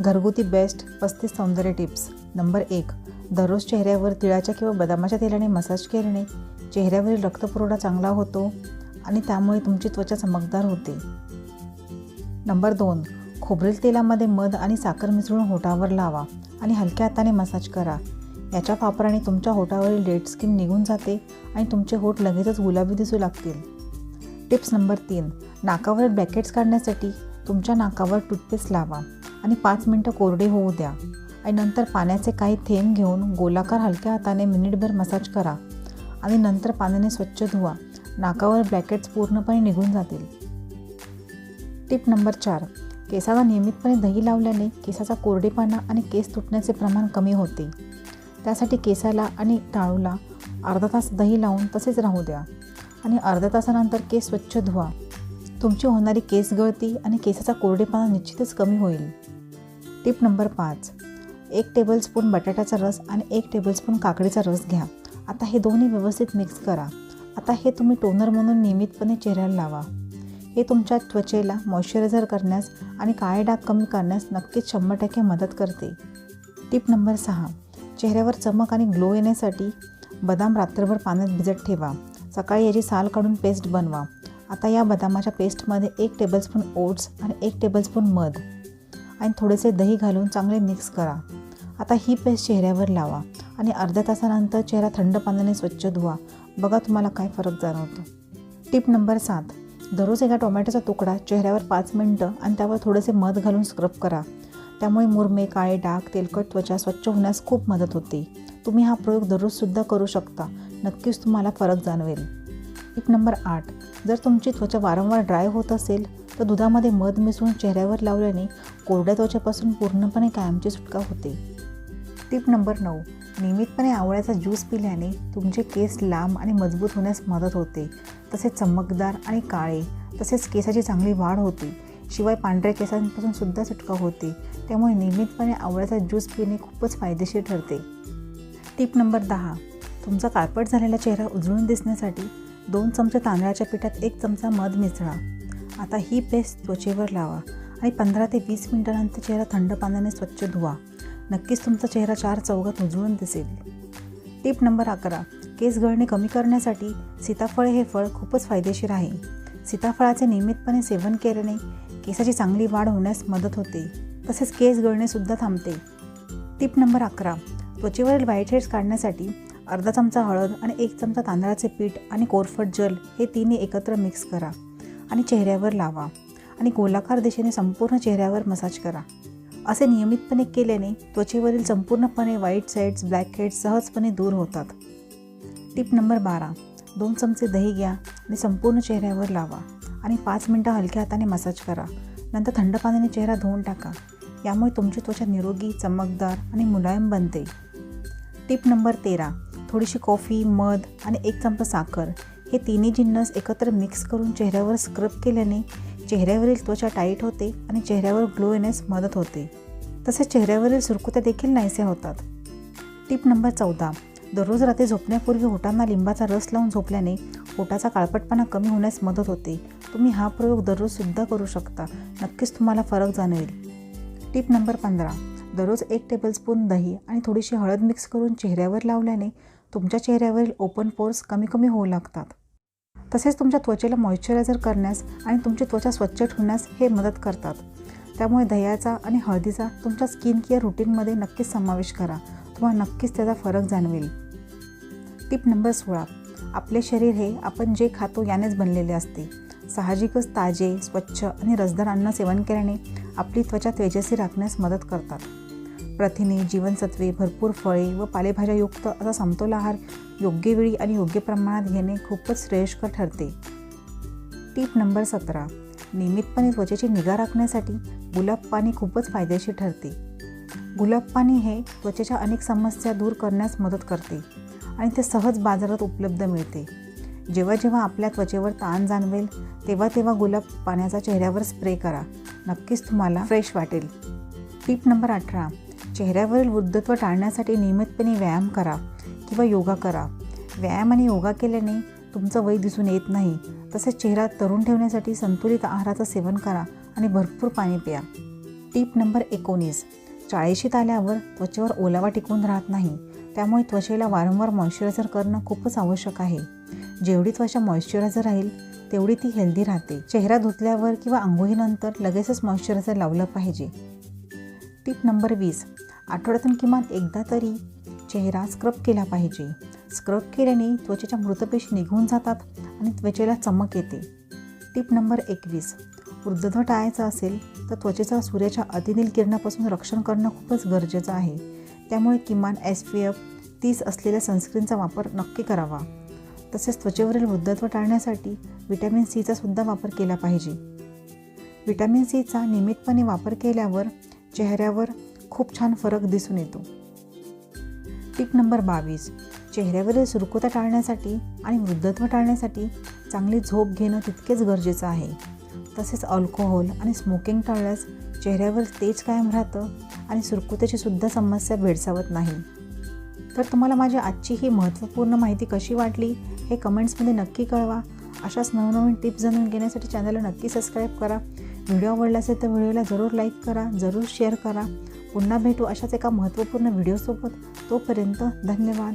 घरगुती बेस्ट पस्तीस सौंदर्य टिप्स. नंबर एक दररोज चेहऱ्यावर तिळाच्या किंवा बदामाच्या तेलाने मसाज केल्याने चेहऱ्यावरील रक्तपुरवठा चांगला होतो आणि त्यामुळे तुमची त्वचा चमकदार होते. नंबर दोन खोबरेल तेलामध्ये मध आणि साखर मिसळून होठावर लावा आणि हलक्या हाताने मसाज करा. याच्या वापराने तुमच्या होठावरील डेड स्किन निघून जाते आणि तुमचे होठ लगेचच गुलाबी दिसू लागतील. टिप्स नंबर तीन नाकावर ब्लॅकेट्स काढण्यासाठी तुमच्या नाकावर टूथपेस्ट लावा. आणि पाच मिनटं कोरडे होऊ द्या. आणि नंतर पाण्याचे काही थेंब घेऊन गोलाकार हलक्या हाताने मिनिटभर मसाज करा. आणि नंतर पाण्याने स्वच्छ धुवा. नाकावर ब्लॅकेट्स पूर्णपणे निघून जातील. टिप नंबर चार. केसाला नियमितपणे दही लावल्याने केसाचा कोरडेपणा आणि केस तुटण्याचे प्रमाण कमी होते. त्यासाठी केसाला आणि टाळूला अर्धा तास दही लावून तसेच राहू द्या. आणि अर्ध्या तासानंतर केस स्वच्छ धुवा. तुमची होणारी केस गळती आणि केसाचा कोरडेपणा निश्चितच कमी होईल. टिप नंबर पाच. एक टेबलस्पून बटाट्याचा रस आणि एक टेबलस्पून काकडीचा रस घ्या. आता हे दोन्ही व्यवस्थित मिक्स करा. आता हे तुम्ही टोनर म्हणून नियमितपणे चेहऱ्याला लावा. हे तुमच्या त्वचेला मॉइश्चरायझर करण्यास आणि काळे डाग कमी करण्यास नक्कीच शंभर टक्के मदत करते. टिप नंबर सहा. चेहऱ्यावर चमक आणि ग्लो येण्यासाठी बदाम रात्रभर पाण्यात भिजत ठेवा. सकाळी याची साल काढून पेस्ट बनवा. आता या बदामाच्या पेस्टमध्ये एक टेबलस्पून ओट्स आणि एक टेबलस्पून मध आणि थोडेसे दही घालून चांगले मिक्स करा. आता ही पेस्ट चेहऱ्यावर लावा आणि अर्ध्या तासानंतर चेहरा थंड पाण्याने स्वच्छ धुवा. बघा तुम्हाला काय फरक जाणवतो. टिप नंबर सात. दररोज एका टोमॅटोचा तुकडा चेहऱ्यावर पाच मिनटं आणि त्यावर थोडेसे मध घालून स्क्रब करा. त्यामुळे मुरमे काळे डाग तेलकट त्वचा स्वच्छ होण्यास खूप मदत होते. तुम्ही हा प्रयोग दररोजसुद्धा करू शकता. नक्कीच तुम्हाला फरक जाणवेल. टिप नंबर आठ. जर तुमची त्वचा वारंवार ड्राय होत असेल तर दुधामध्ये मध मिसळून चेहऱ्यावर लावल्याने कोरड्या त्वचेपासून पूर्णपणे कायमची सुटका होते. टिप नंबर नऊ. नियमितपणे आवळ्याचा ज्यूस पिल्याने तुमचे केस लांब आणि मजबूत होण्यास मदत होते. तसेच चमकदार आणि काळे तसेच केसाची चांगली वाढ होते. शिवाय पांढऱ्या केसांपासून सुद्धा सुटका होते. त्यामुळे नियमितपणे आवळ्याचा ज्यूस पिणे खूपच फायदेशीर ठरते. टिप नंबर दहा. तुमचा काळपट झालेला चेहरा उजळून दिसण्यासाठी दोन चमचे तांदळाच्या पिठात एक चमचा मध मिसळा. आता ही पेस्ट त्वचेवर लावा आणि पंधरा ते वीस मिनिटानंतर चेहरा थंड पाण्याने स्वच्छ धुवा. नक्कीच तुमचा चेहरा चार चौघात उजळून दिसेल. टिप नंबर अकरा. केस गळणे कमी करण्यासाठी सीताफळ हे फळ खूपच फायदेशीर आहे. सीताफळाचे नियमितपणे सेवन केल्याने केसाची चांगली वाढ होण्यास मदत होते. तसेच केस गळणेसुद्धा थांबते. टिप नंबर अकरा. त्वचेवरील व्हाईट हेड्स काढण्यासाठी अर्धा चमचा हळद आणि एक चमचा तांदळाचे पीठ आणि कोरफट जल हे तिन्ही एकत्र मिक्स करा. आणि चेहऱ्यावर लावा आणि गोलाकार दिशेने संपूर्ण चेहऱ्यावर मसाज करा. असे नियमितपणे केल्याने त्वचेवरील संपूर्णपणे व्हाईट साईड्स ब्लॅक हेड्स सहजपणे दूर होतात. टिप नंबर बारा. दोन चमचे दही घ्या आणि संपूर्ण चेहऱ्यावर लावा आणि पाच मिनटं हलक्या हाताने मसाज करा. नंतर थंड पाण्याने चेहरा धुवून टाका. यामुळे तुमची त्वचा निरोगी चमकदार आणि मुलायम बनते. टिप नंबर तेरा. थोडीशी कॉफी मध आणि एक चमचा साखर. हे तिन्ही जिन्नस एकत्र मिक्स करून चेहऱ्यावर स्क्रब केल्याने चेहऱ्यावरील त्वचा टाईट होते आणि चेहऱ्यावर ग्लो येण्यास मदत होते. तसेच चेहऱ्यावरील सुरकुत्या देखील नाहीसे होतात. टिप नंबर चौदा. दररोज रात्री झोपण्यापूर्वी होटांना लिंबाचा रस लावून झोपल्याने ओटाचा काळपटपणा कमी होण्यास मदत होते. तुम्ही हा प्रयोग दररोजसुद्धा करू शकता. नक्कीच तुम्हाला फरक जाणवेल. टिप नंबर पंधरा. दररोज एक टेबलस्पून दही आणि थोडीशी हळद मिक्स करून चेहऱ्यावर लावल्याने तुमच्या चेहऱ्यावरील ओपन पोर्स कमी कमी होऊ लागतात. तसेच तुमच्या त्वचेला मॉइश्चरायझर करण्यास आणि तुमची त्वचा स्वच्छ ठेवण्यास हे मदत करतात. त्यामुळे दह्याचा आणि हळदीचा तुमच्या स्किन केअर रुटीनमध्ये नक्कीच समावेश करा. तुम्हाला नक्कीच त्याचा फरक जाणवेल. टिप नंबर सोळा. आपले शरीर हे आपण जे खातो यानेच बनलेले असते. साहजिकच ताजे स्वच्छ आणि रसदार अन्न सेवन केल्याने आपली त्वचा तेजस्वी राखण्यास मदत करतात. प्रथिने जीवनसत्वे भरपूर फळे व पालेभाज्यायुक्त असा समतोल आहार योग्य वेळी आणि योग्य प्रमाणात घेणे खूपच श्रेयस्कर ठरते. टीप नंबर सतरा. नियमितपणे त्वचेची निगा राखण्यासाठी गुलाब पाणी खूपच फायदेशीर ठरते. गुलाब पाणी हे त्वचेच्या अनेक समस्या दूर करण्यास मदत करते आणि ते सहज बाजारात उपलब्ध मिळते. जेव्हा जेव्हा आपल्या त्वचेवर ताण जाणवेल तेव्हा तेव्हा गुलाब पाण्याचा चेहऱ्यावर स्प्रे करा. नक्कीच तुम्हाला फ्रेश वाटेल. टीप नंबर अठरा. चेहऱ्यावरील वृद्धत्व टाळण्यासाठी नियमितपणे व्यायाम करा किंवा योगा करा. व्यायाम आणि योगा केल्याने तुमचं वय दिसून येत नाही. तसेच चेहरा तरुण ठेवण्यासाठी संतुलित आहाराचं सेवन करा आणि भरपूर पाणी प्या. टीप नंबर एकोणीस. चाळीशीत आल्यावर त्वचेवर ओलावा टिकून राहत नाही. त्यामुळे त्वचेला वारंवार मॉइश्चरायझर करणं खूपच आवश्यक आहे. जेवढी त्वचा मॉइश्चरायझर राहील तेवढी ती हेल्दी राहते. चेहरा धुतल्यावर किंवा आंघोळीनंतर लगेचच मॉइश्चरायझर लावलं पाहिजे. टीप नंबर वीस. आठवड्यातून किमान एकदा तरी चेहरा स्क्रब केला पाहिजे. स्क्रब केल्याने त्वचेच्या मृतपेशी निघून जातात आणि त्वचेला चमक येते. टिप नंबर एकवीस. वृद्धत्व टाळायचं असेल तर त्वचेचा सूर्याच्या अतिनील किरणापासून रक्षण करणं खूपच गरजेचं आहे. त्यामुळे किमान एस पी एफ तीस असलेल्या सनस्क्रीनचा वापर नक्की करावा. तसेच त्वचेवरील वृद्धत्व टाळण्यासाठी विटॅमिन सीचा सुद्धा वापर केला पाहिजे. विटॅमिन सीचा नियमितपणे वापर केल्यावर चेहऱ्यावर खूप छान फरक दिसून येतो. टिप नंबर बावीस. चेहऱ्यावरील सुरकुता टाळण्यासाठी आणि वृद्धत्व टाळण्यासाठी चांगली झोप घेणं तितकेच गरजेचं आहे. तसेच अल्कोहोल आणि स्मोकिंग टाळल्यास चेहऱ्यावर तेज कायम राहतं आणि सुरकुत्याची सुद्धा समस्या भेडसावत नाही. तर तुम्हाला माझी आजची ही महत्त्वपूर्ण माहिती कशी वाटली हे कमेंट्समध्ये नक्की कळवा. अशाच नवनवीन टिप्स जाणून घेण्यासाठी चॅनलला नक्की सबस्क्राईब करा. व्हिडिओ आवडला असेल तर व्हिडिओला जरूर लाईक करा जरूर शेअर करा. पुन्हा भेटू अशाच एका महत्त्वपूर्ण व्हिडिओसोबत. तोपर्यंत धन्यवाद.